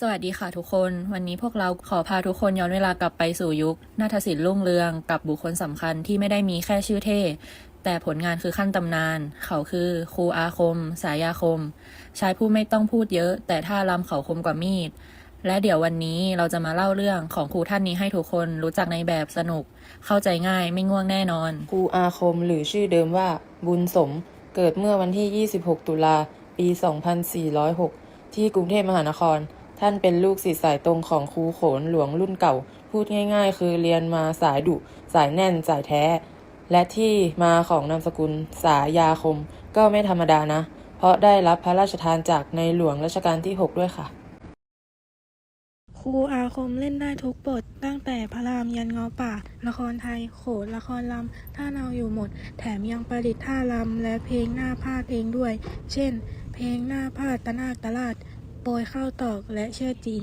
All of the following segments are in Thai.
สวัสดีค่ะทุกคน วันนี้พวกเราขอพาทุกคนย้อนเวลากลับไปสู่ยุค นาฏศิลป์รุ่งเรืองกับบุคคลสำคัญที่ไม่ได้มีแค่ชื่อเท่ แต่ผลงานคือขั้นตำนาน เขาคือครูอาคม สายาคม ชายผู้ไม่ต้องพูดเยอะ แต่ท่ารำเขาคมกว่ามีด และเดี๋ยววันนี้เราจะมาเล่าเรื่องของครูท่านนี้ให้ทุกคนรู้จักในแบบสนุก เข้าใจง่ายไม่ง่วงแน่นอน ครูอาคมหรือชื่อเดิมว่า บุญสม เกิดเมื่อวันที่ 26 ตุลา ปี 2406 ที่กรุงเทพมหานคร ท่านเป็นลูกศิษย์สายตรงของครูโขนหลวงรุ่นเก่า พูดง่าย ๆ คือเรียนมาสายดุ สายแน่น สายแท้ และที่มาของนามสกุลสายาคม ก็ไม่ธรรมดานะ เพราะได้รับพระราชทานจากในหลวงรัชกาลที่ 6 ด้วยค่ะ ครูอาคมเล่นได้ทุกบทตั้งแต่พระรามยันเงาป่า ละครไทย โขนละครลำท่าเนาอยู่หมด แถมยังประดิษฐ์ท่ารำและเพลงหน้าพาดเองด้วย เช่น เพลงหน้าพาดตะนาคตลาด โปรยเข้าตอกและเชื่อจีน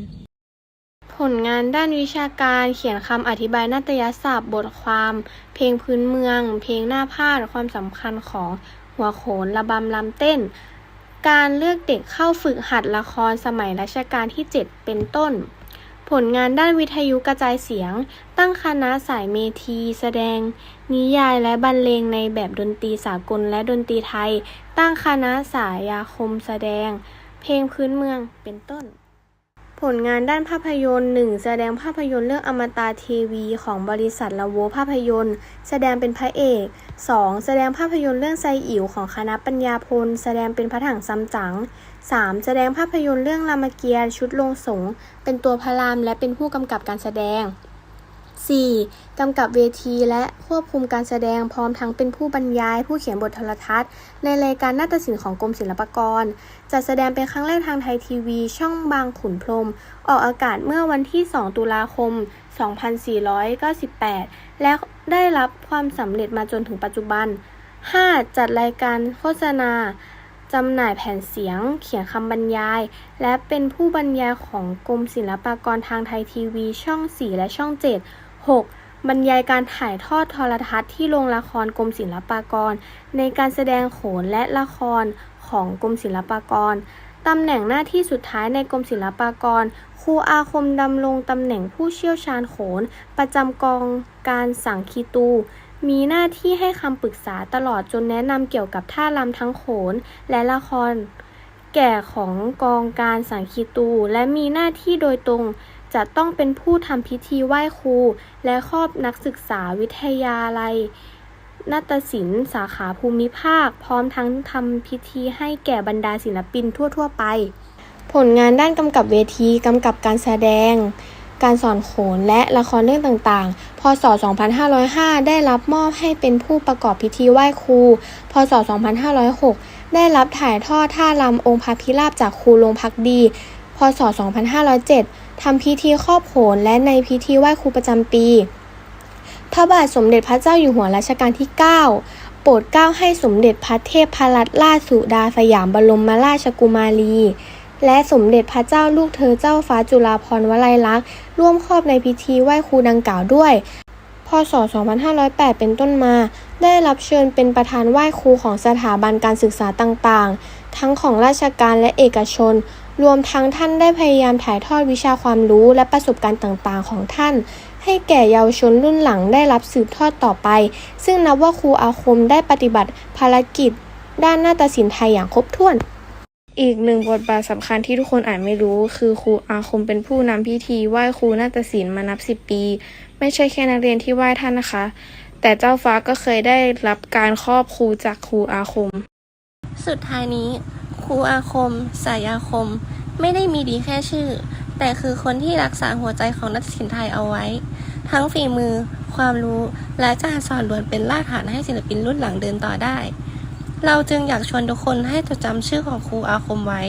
ผลงานด้านวิชาการเขียนคำอธิบายนาฏยศัพท์ บทความ เพลงพื้นเมือง เพลงหน้าพาดความสำคัญของหัวโขนระบำลำเต้น การเลือกเด็กเข้าฝึกหัดละครสมัยรัชกาลที่ 7 เป็นต้น ผลงานด้านวิทยุกระจายเสียง ตั้งคณะสายเมที แสดง นิยายและบรรเลงในแบบดนตรีสากลและดนตรีไทย ตั้งคณะสายยาคมแสดง เพลงพื้นเมืองเป็นต้น ผลงานด้านภาพยนตร์หนึ่งแสดงภาพยนตร์เรื่องอมตะทีวีของบริษัทละโวภาพยนตร์ แสดงเป็นพระเอก 2. แสดงภาพยนตร์เรื่องไซอิ๋วของคณะปัญญาพล แสดงเป็นพระถังซัมจั๋ง 3. แสดงภาพยนตร์เรื่องรามเกียรติ์ชุดลงสงเป็นตัวพระรามและเป็นผู้กำกับการแสดง 4. กำกับเวทีและควบคุมการแสดงพร้อมทั้งเป็นผู้บรรยาย ผู้เขียนบทโทรทัศน์ ในรายการนาฏศิลป์ของกรมศิลปากร จัดแสดงเป็นครั้งแรกทางไทยทีวี ช่องบางขุนพรม ออกอากาศเมื่อวันที่ 2 ตุลาคม 2498 และได้รับความสำเร็จมาจนถึงปัจจุบัน 5. จัดรายการโฆษณาจำหน่ายแผ่นเสียง เขียนคำบรรยาย และเป็นผู้บรรยายของกรมศิลปากรทางไทยทีวี ช่อง 4 และช่อง 7 6. บรรยายการถ่ายทอดโทรทัศน์ที่โรงละครกรมศิลปากร ในการแสดงโขนและละครของกรมศิลปากรตำแหน่งหน้าที่สุดท้ายในกรมศิลปากร ครูอาคมดำรงตำแหน่งผู้เชี่ยวชาญโขน ประจำกองการสังคีตู มีหน้าที่ให้คำปรึกษาตลอดจนแนะนำเกี่ยวกับท่ารำทั้งโขนและละคร แก่ของกองการสังคีตู และมีหน้าที่โดยตรง จะต้องเป็นผู้ทำพิธีไหว้ครู และครอบนักศึกษาวิทยาลัยนาฏศิลป์สาขาภูมิภาค พร้อมทั้งทำพิธีให้แก่บรรดาศิลปินทั่ว ๆ ไป ผลงานด้านกำกับเวทีกำกับการแสดง การสอนโขนและละครเรื่องต่างๆ พศ 2505 ได้รับมอบให้เป็นผู้ประกอบพิธีไหว้ครู พศ 2506 ได้รับถ่ายทอดท่ารำองค์พระพิราบจากครูลงพักดี พศ 2507 ทำพิธีครอบโขนและในพิธีไหว้ครูประจำปี พระบาทสมเด็จพระเจ้าอยู่หัวรัชกาลที่ 9 โปรดเกล้าให้สมเด็จพระเทพพรัตนราชสุดาสยามบรมราชกุมารี และสมเด็จพระเจ้าลูกเธอเจ้าฟ้าจุฬาภรณ์วลัยลักษณ์ร่วมครอบในพิธีไหว้ครูดังกล่าวด้วยพศ 2508 เป็นต้นมา ได้รับเชิญเป็นประธานไหว้ครูของสถาบันการศึกษาต่างๆ ทั้งของราชการและเอกชน รวมทั้งท่านได้พยายามถ่ายทอดวิชาความรู้และประสบการณ์ต่างๆ ของท่าน ให้แก่เยาวชนรุ่นหลังได้รับสืบทอดต่อไป ซึ่งนับว่าครูอาคมได้ปฏิบัติภารกิจ ด้านนาฏศิลป์ไทยอย่างครบถ้วนอีกหนึ่งบทบาทสำคัญที่ทุกคนอาจไม่รู้ คือครูอาคมเป็นผู้นำพิธีไหว้ครูนาฏศิลป์มานับสิบปี ไม่ใช่แค่นักเรียนที่ไหว้ท่านนะคะ แต่เจ้าฟ้าก็เคยได้รับการครอบครูจากครูอาคม สุดท้ายนี้ค รูอาคม สายอาคม ไม่ได้มีดีแค่ชื่อ แต่คือคนที่รักษาหัวใจของนักศิลป์ไทยเอาไว้ ทั้งฝีมือ ความรู้และการสอนล้วนเป็นรากฐานให้ศิลปินรุ่นหลังเดินต่อได้ เราจึงอยากชวนทุกคนให้จดจำชื่อของครูอาคมไว้